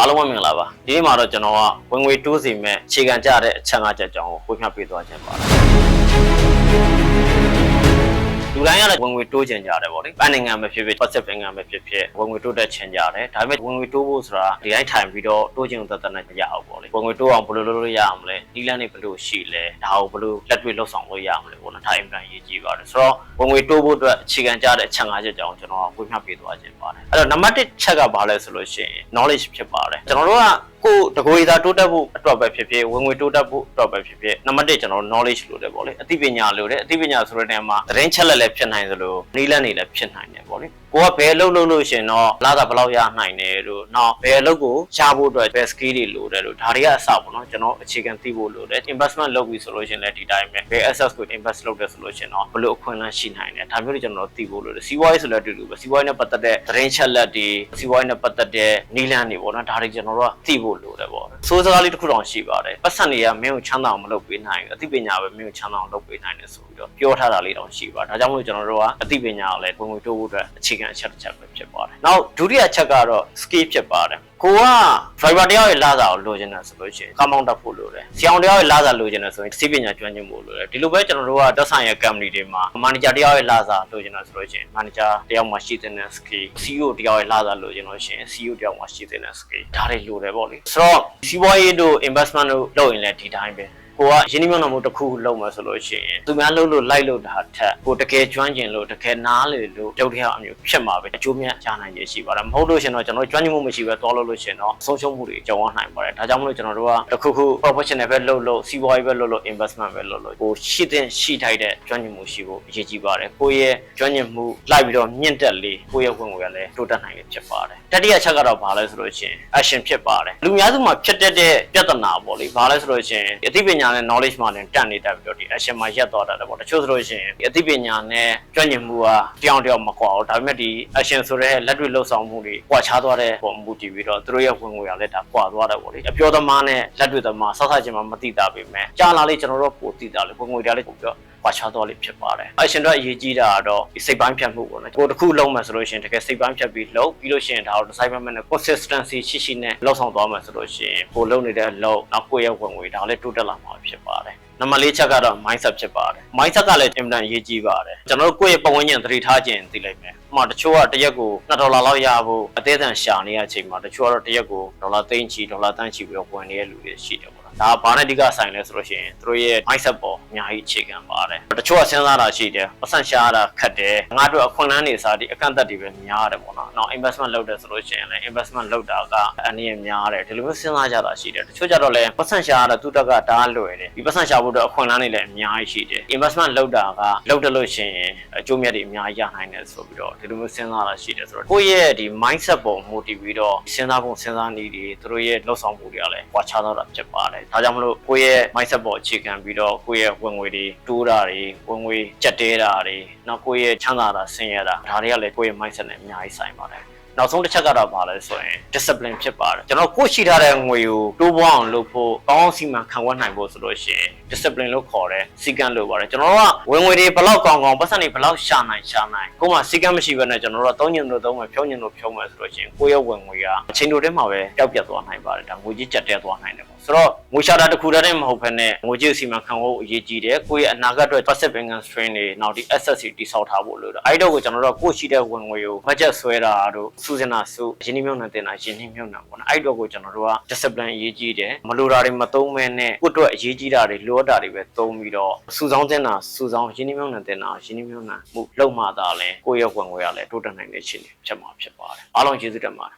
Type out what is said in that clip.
အားလုံးပဲမင်္ဂလာပါဒီနေ့မှာတော့ကျွန်တော်ကဝင်ငွေတိုးစီမဲ့အခြေခံကြတဲ့အချက်၅ချက်ကြောင်းကိုဝေမျှပေးသွားခြင်းပါတယ်လူတိုင်း ကတော့ဝင်ငွေတိုးချင်ကြတယ်ဗောလေ။ပန်းနိုင်ငံပဲဖြစ်ဖြစ် passive income ပဲဖြစ်ဖြစ်ဝင်ငွေတိုးတက်ချင်ကြတယ်။ဒါပေမဲ့ဝင်ငွေတိုးဖို့ဆိုတာဒီတိုင်းထိုင်ပြီးတော့တိုးချင်သက်သက်နဲ့မရအောင်ဗောလေ။ဝင်ငွေတိုးအောင်ဘယ်လိုလုပ်လို့ရအောင်လဲ။ဒီလန်းနေဘယ်လိုရှိလဲ။ဒါကိုဘယ်လိုလက်တွေ့လုပ်ဆောင်လို့ရအောင်လဲဗောနော်။ဒါအင်ပန်ရေးကြည့်ပါတယ်။ဆိုတော့ဝင်ငွေတိုးဖို့အတွက်အခြေခံကြတဲ့အချက်၅ချက်ကြောင်းကျွန်တော်ကဝေမျှပေးသွားခြင်းပါတယ်။အဲ့တော့နံပါတ်1ချက်ကဘာလဲဆိုလို့ရှိရင် knowledge ဖြစ်ပါတယ်။ကျွန်တော်တို့ကကိုတကိုယ်သာတိုးတက်ဖို့အတွက်ပဲဖြစ်ဖြစ်ဝင်ငွေတိုးတက်ဖို့အတွက်ပဲဖြစ်ဖြစ်နံပါတ်1ကျွန်တော် knowledge လို့တယ်ဗောလေအသိပညာလို့တယ်အသိပညာဆိုတဲ့နေရာမှာသတင်းချက်လက်လည်းဖြစ်နိုင်သလိုနီးလန်းနေလည်းဖြစ်နိုင်တယ်ဗောလေ ကိုကဘယ်အလုပ်လုပ်လို့ရှင်တော့လာတာဘယ်လောက်ရနိုင်တယ်လို့နောက်ဘယ်အလုပ်ကိုရဖို့အတွက်ဘယ် skill တွေလိုတယ်လို့ဒါတွေကအစပေါ့နော်ကျွန်တော်အခြေခံသိဖို့လိုတယ် investment လုပ်ပြီဆိုလို့ရှင်လည်းဒီတိုင်းပဲဘယ် assets ကို invest လုပ်တယ်ဆိုလို့ရှင်တော့ဘယ်လိုအခွင့်အလမ်းရှိနိုင်တယ်ဒါမျိုးတွေကျွန်တော်သိဖို့လိုတယ်စီးပွားရေးဆိုလည်းအတူတူပဲစီးပွားရေးနဲ့ပတ်သက်တဲ့သတင်းချက်လက်တွေစီးပွားရေးနဲ့ပတ်သက်တဲ့နီးလန်းတွေပေါ့နော်ဒါတွေကျွန်တော်တို့ကသိဖို့လိုတယ်ပေါ့စိုးစကားလေးတစ်ခုတောင်ရှိပါတယ်ပတ်စံတွေကမင်းကိုချမ်းသာအောင်မလုပ်ပေးနိုင်ဘူးအသိပညာပဲမင်းကိုချမ်းသာအောင်လုပ်ပေးနိုင်တယ်ဆိုပြီးတော့ပြောထားတာလေးတောင်ရှိပါတယ်ဒါကြောင့်မို့ကျွန်တော်တို့ကအသိပညာကိုလည်းဝင်ဝင်တိုးဖို့အတွက်အခြေခံအချက်တစ်ချက်ပဲဖြစ်ပါတယ်နောက်ဒုတိယအချက်ကတော့ skill ဖြစ်ပါတယ်ကိုက driver တယောက်ရဲ့လာစာကိုလိုချင်တယ်ဆိုလို့ရှိရင်ကောင်းကောင်းတက်ဖို့လိုတယ်။ဆရာဝန်တယောက်ရဲ့လာစာလိုချင်တယ်ဆိုရင်စီးပညာကျွမ်းကျင်ဖို့လိုတယ်။ဒီလိုပဲကျွန်တော်တို့ကတက်ဆိုင်ရဲ့ company တွေမှာ manager တယောက်ရဲ့လာစာလိုချင်တယ်ဆိုလို့ရှိရင် manager တယောက်မှာရှိတဲ့ skill CEO တယောက်ရဲ့လာစာလိုချင်လို့ရှိရင် CEO တယောက်မှာရှိတဲ့ skill ဒါတွေလိုတယ်ပေါ့လေ။ဆိုတော့စီးပွားရေးတို့ investment တို့လုပ်ရင်လည်းဒီတိုင်းပဲ။ ကိုကရင်းနှီးမြှုပ်နှံမှုတစ်ခုလုပ်မယ်ဆိုလို့ရှိရင်သူများလုပ်လို့လိုက်လို့တာထက်ကိုတကယ်ကျွမ်းကျင်လို့တကယ်နားလေလို့တုတ်တယောက်အမျိုးဖြစ်မှာပဲအကျိုးမြတ်ရနိုင်ရရှိပါတယ်မဟုတ်လို့ရှင်တော့ကျွန်တော်ကျွမ်းကျင်မှုမရှိပဲသွားလို့လို့ရှင်တော့ဆုံးရှုံးမှုတွေကြုံရနိုင်ပါတယ်ဒါကြောင့်မလို့ကျွန်တော်တို့ကတစ်ခုခု professional ပဲလုပ်လို့စီးပွားရေးပဲလုပ်လို့ investment ပဲလုပ်လို့ကိုရှိတဲ့ရှိထိုက်တဲ့ကျွမ်းကျင်မှုရှိဖို့အရေးကြီးပါတယ်ကိုယ့်ရဲ့ကျွမ်းကျင်မှုလိုက်ပြီးတော့မြင့်တက်လေကိုယ့်ရဲ့ဝင်ငွေကလည်းတိုးတက်နိုင်လေဖြစ်ပါတယ်တတိယချက်ကတော့ဘာလဲဆိုလို့ရှင် action ဖြစ်ပါတယ်လူများစုမှာဖြစ်တတ်တဲ့ပြဿနာပေါ့လေဘာလဲဆိုလို့ရှင်အသိပညာနဲ့ knowledge မှာလည်းတက်နေတတ်ပြီးတော့ဒီ action မှာရက်သွားတတ်တယ်ပေါ့တချို့ဆိုလို့ရှင်အသိပညာနဲ့ကျွမ်းကျင်မှုကတယောက်တယောက်မကွာဘူးဒါပေမဲ့ဒီ action ဆိုတဲ့လက်တွေ့လှုပ်ဆောင်မှုတွေကွာခြားသွားတဲ့ပုံမူတည်ပြီးတော့သူတို့ရဲ့ဝင်ငွေကလည်းဒါကွာသွားတယ်ပေါ့လေအပြောသမားနဲ့လက်တွေ့သမားဆောက်ဆောက်ချင်းမှမသိတာပေမဲ့ကြာလာလေးကျွန်တော်တို့ပိုသိတာလေဝင်ငွေတွေလည်းပိုပြီးတော့ ကွာခြားသွားလိမ့်ဖြစ်ပါတယ်။ action တော့အရေးကြီးတာကတော့ဒီစိတ်ပိုင်းဖြတ်မှုပေါ့နော်။ကိုယ်တစ်ခုလုံးမှဆိုလို့ရှိရင်တကယ်စိတ်ပိုင်းဖြတ်ပြီးလုပ်ပြီးလို့ရှိရင်ဒါတော့ design မဲ့နဲ့ consistency ရှိရှိနဲ့လောက်ဆောင်သွားမှဆိုလို့ရှိရင်ကိုယ်လုံးနေတဲ့အလုပ်နောက်ကိုယ့်ရဲ့ဝင်ငွေဒါလည်းတိုးတက်လာမှာဖြစ်ပါတယ်။နံပါတ်၄ချက်ကတော့ mindset ဖြစ်ပါတယ် mindset ကလည်းအင်မတန်အရေးကြီးပါတယ်ကျွန်တော်တို့ကိုယ့်ရဲ့ပတ်ဝန်းကျင်သတိထားခြင်းသိလိုက်မယ်ဥပမာတချို့ကတစ်ရက်ကို2ဒေါ်လာလောက်ရဖို့အသေးအံရှာနေတဲ့အချိန်မှာတချို့ကတော့တစ်ရက်ကိုဒေါ်လာသိန်းချီဒေါ်လာတန်းချီပြီးတော့ဝင်နေတဲ့လူတွေရှိတယ်ပေါ့နော်ဒါဘာနဲ့အဓိကဆိုင်လဲဆိုလို့ရှိရင်သူတို့ရဲ့ mindset ပေါ်အ များကြီးအခြေခံပါတယ်တချို့ကစဉ်းစားတာရှိတယ်ပတ်စံရှာရတာခက်တယ်ငါတို့အခွင့်အလမ်းတွေစားဒီအကန့်အသတ်တွေပဲများတယ်ပေါ့နော်နောက် investment လုပ်တယ်ဆိုလို့ရှိရင်လည်း investment လုပ်တာကအနည်းများတယ်ဒီလိုမျိုးစဉ်းစားကြတာရှိတယ်တချို့ကြတော့လည်းပတ်စံရှာရတာသူတက်ကဒါလွယ်တယ်ဒီပတ်စံရှာဖို့တော့အခွင့်အလမ်းတွေလည်းအများကြီးရှိတယ် investment လုပ်တာကလုပ်တယ်လို့ရှိရင်အကျိုးမြတ်တွေအများကြီးရနိုင်တယ်ဆိုပြီးတော့ဒီလိုမျိုးစဉ်းစားတာရှိတယ်ဆိုတော့ကိုယ့်ရဲ့ဒီ mindset ပေါ်မူတည်ပြီးတော့စဉ်းစားပုံစဉ်းစားနည်းတွေသူတို့ရဲ့လှုပ်ဆောင်မှုတွေကလည်းကွာခြားတော့တာဖြစ်ပါတယ်ဒါကြောင့်မလို့ကိုယ့်ရဲ့ mindset ပေါ်အခြေခံပြီးတော့ကိုယ့်ရဲ့ဝင်ငွေတွေတိုးတာတွေဝင်ငွေကြက်တဲတာတွေနောက်ကိုယ့်ရဲ့ချမ်းသာတာဆင်းရဲတာဒါတွေကလည်းကိုယ့်ရဲ့ mindset နဲ့အများကြီးဆိုင်ပါတယ်နောက်ဆုံးတစ်ချက်ကတော့ဘာလဲဆိုရင် discipline ဖြစ်ပါတယ်ကျွန်တော်ကိုယ်ရှိထားတဲ့ငွေကိုတိုးပွားအောင်လုပ်ဖို့ကောင်းအောင်စီမံခန့်ခွဲနိုင်ဖို့ဆိုလို့ရှိရင် discipline လို့ခေါ်တယ်စီကံလို့ပါတယ်ကျွန်တော်တို့ကဝင်ငွေတွေဘလောက်ကောင်းကောင်းပတ်စံတွေဘလောက်ရှာနိုင်ရှာနိုင်ကိုယ်မှစီကံမရှိဘဲနဲ့ကျွန်တော်တို့ကသုံးညင်လို့သုံးမယ်ဖြုံးညင်လို့ဖြုံးမယ်ဆိုလို့ရှိရင်ကိုယ့်ရဲ့ဝင်ငွေကအချိန်တိုထဲမှာပဲပျောက်ပြတ်သွားနိုင်ပါတယ်ဒါငွေကြီးကျက်တဲသွားနိုင်တယ်ပေါ့ဆိုတော့ငွေရှာတာတစ်ခုတည်းနဲ့မဟုတ်ဘဲနဲ့ငွေကြီးစီမံခန့်ခွဲဖို့အရေးကြီးတယ်ကိုယ့်ရဲ့အနာဂတ်အတွက် passive income stream တွေနောက်ဒီ asset တွေတိစောက်ထားဖို့လိုတယ်အဲ့တော့ကိုကျွန်တော်တို့ကကိုယ့်ရှိတဲ့ဝင်ငွေကို budget ဆွဲတာတို့စူးစင်တာစုရင်းနှီးမြှုပ်နှံတင်တာရင်းနှီးမြှုပ်နှံပေါ့နော်အဲ့တော့ကိုကျွန်တော်တို့က discipline အရေးကြီးတယ်မလိုတာတွေမသုံးမဲနဲ့ကိုယ့်အတွက်အရေးကြီးတာတွေလိုအပ်တာတွေပဲသုံးပြီးတော့စူဆောင်းတင်တာစူဆောင်းရင်းနှီးမြှုပ်နှံတင်တာရင်းနှီးမြှုပ်နှံမှုလုံမှသာလဲကိုယ့်ရဲ့ဝင်ငွေကလည်းတိုးတက်နိုင်တဲ့အခြေအနေဖြစ်မှာဖြစ်ပါတယ်အားလုံးကျေးဇူးတင်ပါတယ်